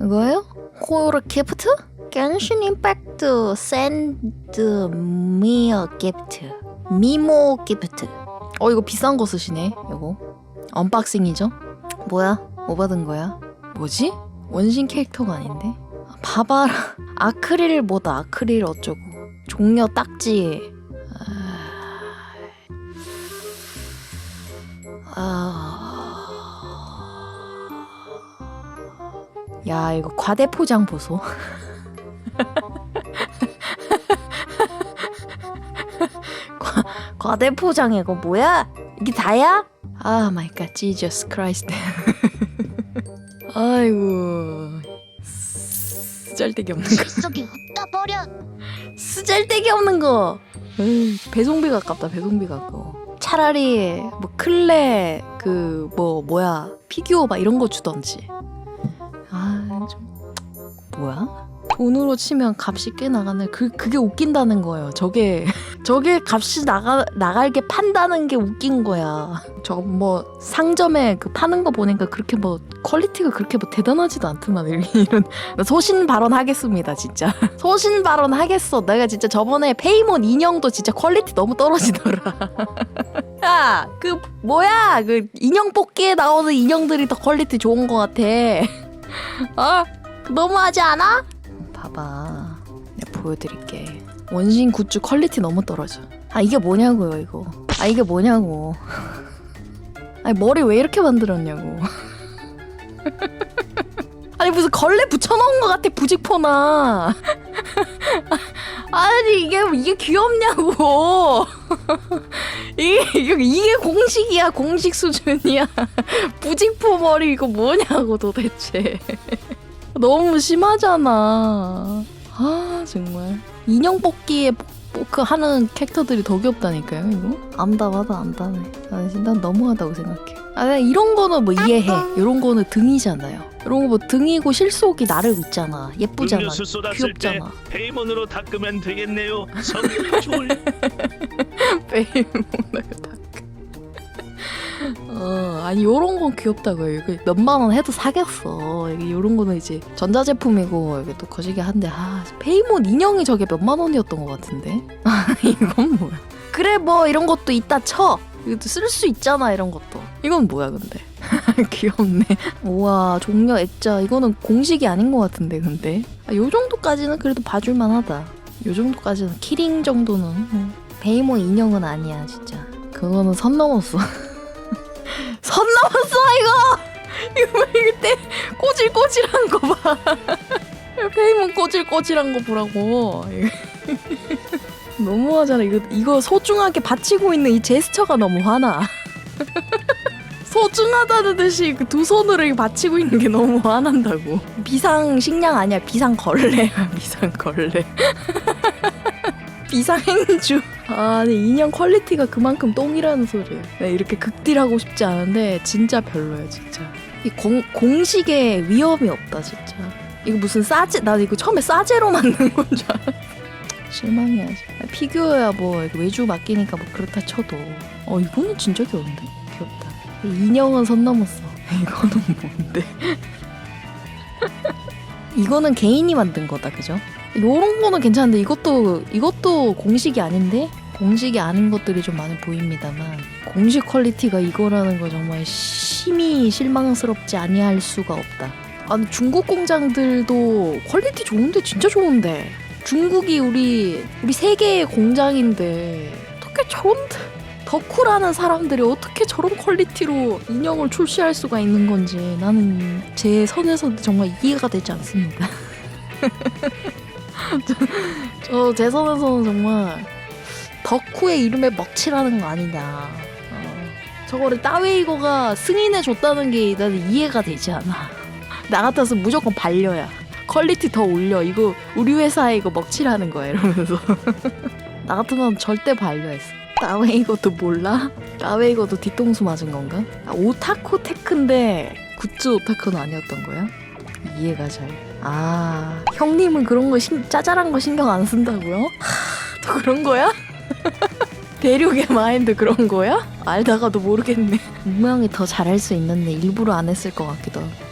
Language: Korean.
이거요? 호러 기프트? 갱신 임팩트 샌드 미어 기프트 미모 기프트 어 이거 비싼 거 쓰시네 이거 언박싱이죠? 뭐야? 뭐 받은 거야? 뭐지? 원신 캐릭터가 아닌데? 아, 봐봐라 아크릴 뭐다 아크릴 어쩌고 종려 딱지 아... 야 이거 과대 포장 보소. 과, 과대 포장 이거 뭐야? 이게 다야? 아 마이 갓 지저스 크라이스트 아이고. 쓰잘데기 없는 거. 실속이 없다 버려. 쓰잘데기 없는 거. 에이, 배송비 가깝다 배송비 가까워. 차라리 뭐 클레 그 뭐 뭐야 피규어 막 이런 거 주던지 뭐야? 돈으로 치면 값이 꽤 나가네. 그 그게 웃긴다는 거예요. 저게 저게 값이 나가 나갈 게 판다는 게 웃긴 거야. 저 뭐 상점에 그 파는 거 보니까 그렇게 뭐 퀄리티가 그렇게 뭐 대단하지도 않더만 이런. 소신 발언 하겠습니다 진짜. 소신 발언 하겠어. 내가 진짜 저번에 페이몬 인형도 진짜 퀄리티 너무 떨어지더라. 야 그 뭐야? 그 인형 뽑기에 나오는 인형들이 더 퀄리티 좋은 것 같아. 아 너무하지 않아? 봐봐. 내가 보여드릴게. 원신 굿즈 퀄리티 너무 떨어져. 아 이게 뭐냐고요 이거. 아 이게 뭐냐고. 아니 머리 왜 이렇게 만들었냐고. 아니 무슨 걸레 붙여놓은 것 같아 부직포나. 아니 이게 이게 귀엽냐고. 이게 이게, 공식이야 공식 수준이야. 부직포 머리 이거 뭐냐고 도대체 너무 심하잖아. 아 정말. 인형 뽑기에 포크 하는 캐릭터들이 더 귀엽다니까요 이거? 암담하다 암담해 난 진짜 너무하다고 생각해. 아 이런 거는 뭐 이해해. 이런 거는 등이잖아요. 이런 거 뭐 등이고 실속이 나름 있잖아. 예쁘잖아. 음료수 쏟았을 때 귀엽잖아. 페이몬으로 닦으면 되겠네요. 좋을 페이몬을 닦 어, 아니 요런 건 귀엽다고요. 이거 몇만 원 해도 사겠어. 이게 요런 거는 이제 전자제품이고 이게 또 거시기 한데 아 페이몬 인형이 저게 몇만 원이었던 것 같은데. 아 이건 뭐야? 그래 뭐 이런 것도 있다 쳐. 이것도 쓸 수 있잖아 이런 것도. 이건 뭐야 근데? 귀엽네. 우와 종려 액자 이거는 공식이 아닌 것 같은데 근데. 아, 요 정도까지는 그래도 봐줄만하다. 요 정도까지는 키링 정도는. 음. 페이몬 인형은 아니야 진짜. 그거는 선 넘었어. 선 넘었어 이거. 이거 왜 이때 꼬질꼬질한 거 봐. 페이몬 꼬질꼬질한 거 보라고. 너무하잖아. 이거 이거 소중하게 바치고 있는 이 제스처가 너무 화나. 소중하다는 듯이 그 두 손으로 받치고 있는 게 너무 화난다고. 비상 식량 아니야. 비상 걸레야. 비상 걸레. 비상 행주. 아, 근데 인형 퀄리티가 그만큼 똥이라는 소리예요. 네, 이렇게 극딜하고 싶지 않은데 진짜 별로예요, 진짜. 이 공, 공식에 위험이 없다, 진짜. 이거 무슨 싸제, 나 이거 처음에 싸제로 만든 건 줄 알았어. 실망이야. 진짜. 피규어야 뭐 외주 맡기니까 뭐 그렇다 쳐도. 어, 이거는 진짜 귀여운데? 귀엽다. 이 인형은 선 넘었어. 이거는 뭔데? 이거는 개인이 만든 거다, 그죠? 요런 거는 괜찮은데 이것도 이것도 공식이 아닌데 공식이 아닌 것들이 좀 많이 보입니다만 공식 퀄리티가 이거라는 거 정말 심히 실망스럽지 아니할 수가 없다. 아니 중국 공장들도 퀄리티 좋은데 진짜 좋은데 중국이 우리 우리 세계의 공장인데 어떻게 저런 덕후라는 사람들이 어떻게 저런 퀄리티로 인형을 출시할 수가 있는 건지 나는 제 선에서 정말 이해가 되지 않습니다. 저 제 선에서는 정말 덕후의 이름에 먹칠하는 거 아니냐. 어, 저거를 따웨이거가 승인해 줬다는 게 나는 이해가 되지 않아. 나 같아서 무조건 반려야. 퀄리티 더 올려. 이거 우리 회사에 이거 먹칠하는 거야 이러면서. 나 같으면 절대 반려했어. 따웨이거도 몰라? 따웨이거도 뒤통수 맞은 건가? 아, 오타쿠 테크인데 굿즈 오타쿠는 아니었던 거야? 이해가 잘. 아, 형님은 그런 거 신, 짜잘한 거 신경 안 쓴다고요? 하, 또 그런 거야? 대륙의 마인드 그런 거야? 알다가도 모르겠네. 분명히 더 잘할 수 있는데 일부러 안 했을 것 같기도 하고.